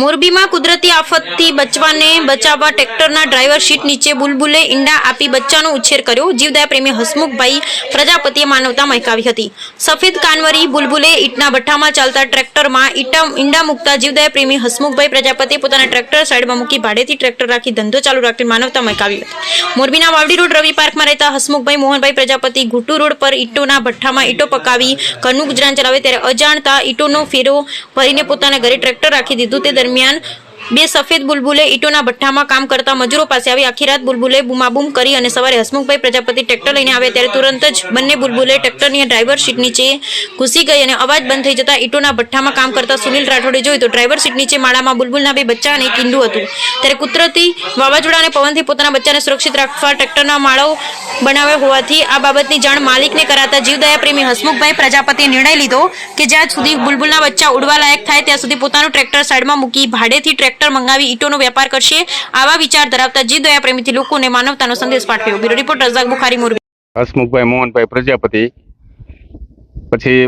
મોરબીમાં કુદરતી આફતથી બચવાને બચાવવા ટ્રેક્ટરના ડ્રાઈવર સીટ નીચે બુલબુલે ઈંડા આપી બચ્ચાનો ઉછેર કર્યો. જીવદયા પ્રેમી હસમુખભાઈ પ્રજાપતિએ માનવતા મહેકાવી હતી. સફેદ કાનવરી બુલબુલે ઈંટના ભઠ્ઠામાં ચાલતા ટ્રેક્ટરમાં ઈંટા, ઈંડા મૂકતા જીવદયા પ્રેમી હસમુખભાઈ પ્રજાપતિએ પોતાના ટ્રેક્ટર સાઈડમાં મૂકી ભાડેથી ટ્રેક્ટર રાખી ધંધો ચાલુ રાખી માનવતા મહેકાવી હતી. મોરબીના વાવડી રોડ રવિ પાર્કમાં રહેતા હસમુખભાઈ મોહનભાઈ પ્રજાપતિ ઘુટુ રોડ પર ઈંટોના ભઠ્ઠામાં ઈંટો પકાવી ઘરનું ગુજરાન ચલાવે ત્યારે અજાણતા ઈંટોનો ફેરો ભરીને પોતાના ઘરે ટ્રેક્ટર રાખી દીધું. તે દરમિયાન બે સફેદ બુલબુલે ઈટોના ભઠ્ઠામાં કામ કરતા મજૂરો પાસે આવી આખી રાત બુલબુલે બૂમાબૂમ કરી અને સવારે હસમુખભાઈ પ્રજાપતિ ટ્રેક્ટર લઈને આવે ત્યારે તુરંત જ બંને બુલબુલે ટ્રેક્ટરની ડ્રાઈવર સીટ નીચે ઘૂસી ગઈ અને અવાજ બંધ થઈ જતા ઈટોના ભઠ્ઠામાં કામ કરતા સુનિલ રાઠોડે જોયું તો ડ્રાઈવર સીટ નીચે માળામાં બુલબુલના બે બચ્ચા અને કિંડુ હતું. ત્યારે કુદરતી વાવાઝોડા અને પવનથી પોતાના બચ્ચાને સુરક્ષિત રાખવા ટ્રેક્ટરના માળો બનાવ્યો હોવાથી આ બાબતની જાણ માલિકને કરાતા જીવદયા પ્રેમી હસમુખભાઈ પ્રજાપતિએ નિર્ણય લીધો કે જ્યાં સુધી બુલબુલના બચ્ચા ઉડવા લાયક થાય ત્યાં સુધી પોતાનું ટ્રેક્ટર સાઈડમાં મૂકી ભાડેથી ટ્રેક્ટર મંગાવી ઈટોનો વેપાર કરશે. આવા વિચાર ધરાવતા જીવદયા પ્રેમીથી લોકોને માનવતાનો સંદેશ પાઠવ્યો. Bureau report, Razak Bukhari, Morbi. Hasmukhbhai Mohanbhai Prajapati. પછી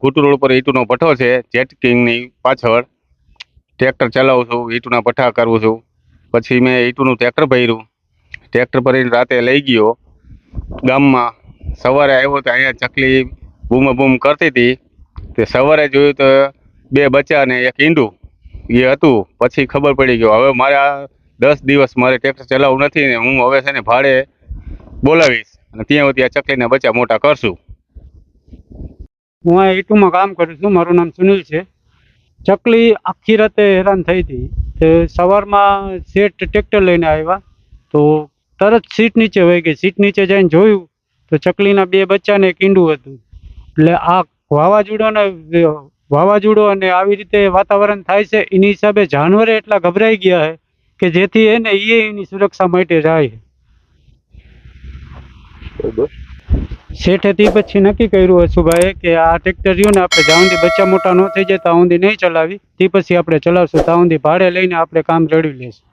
ઘૂંટુ રોડ પર ઈટુનો ભઠ્ઠો છે, જેટ કિંગની પાછળ. ટ્રેક્ટર ચલાવું છું, ઈટુના ભઠ્ઠા કરું છું. પછી મેં ઈટુનું ટ્રેક્ટર ભર્યું. ટ્રેક્ટર ભરીને રાતે લઈ ગયો. ગામમાં સવારે આવ્યો તો અહીંયા ચકલી બૂમ બૂમ કરતી હતી. તે સવારે જોયું તો બે બચ્ચા અને એક ઈંડું એ હતું. પછી ખબર પડી ગયો. હવે મારે આ દસ દિવસ મારે ટ્રેક્ટર ચલાવવું નથી ને હું હવે છે ને ભાડે બોલાવીશ. અને ત્યાં ત્યાં ચકલીને બચ્ચા મોટા કરશું. હું આ ઈટુમાં કામ કરું છું. મારું નામ સુનિલ છે. ચકલી આખી રાતે હેરાન થઈ હતી. તે સવારમાં શેઠ ટ્રેક્ટર લઈને આવ્યા. તો તરત સીટ નીચે વહી ગઈ. સીટ નીચે જઈને જોયું તો ચકલીના બે બચ્ચાને એક ઈંડું હતું. એટલે આ વાવાઝોડાને વાવાઝોડું અને આવી રીતે વાતાવરણ થાય છે એની હિસાબે જાનવરે એટલા ગભરાઈ ગયા છે કે જેથી એને એ એની સુરક્ષા માટે જાય શેઠે તે પછી નક્કી કર્યું હશુભાઈએ કે આ ટ્રેક્ટર રહ્યું ને આપણે જ્યાં સુધી બચ્ચા મોટા ન થઈ જાય ત્યાં સુધી નહીં ચલાવી તે પછી આપણે ચલાવશું ત્યાં સુધી ભાડે લઈને આપણે કામ રેડી લઈશું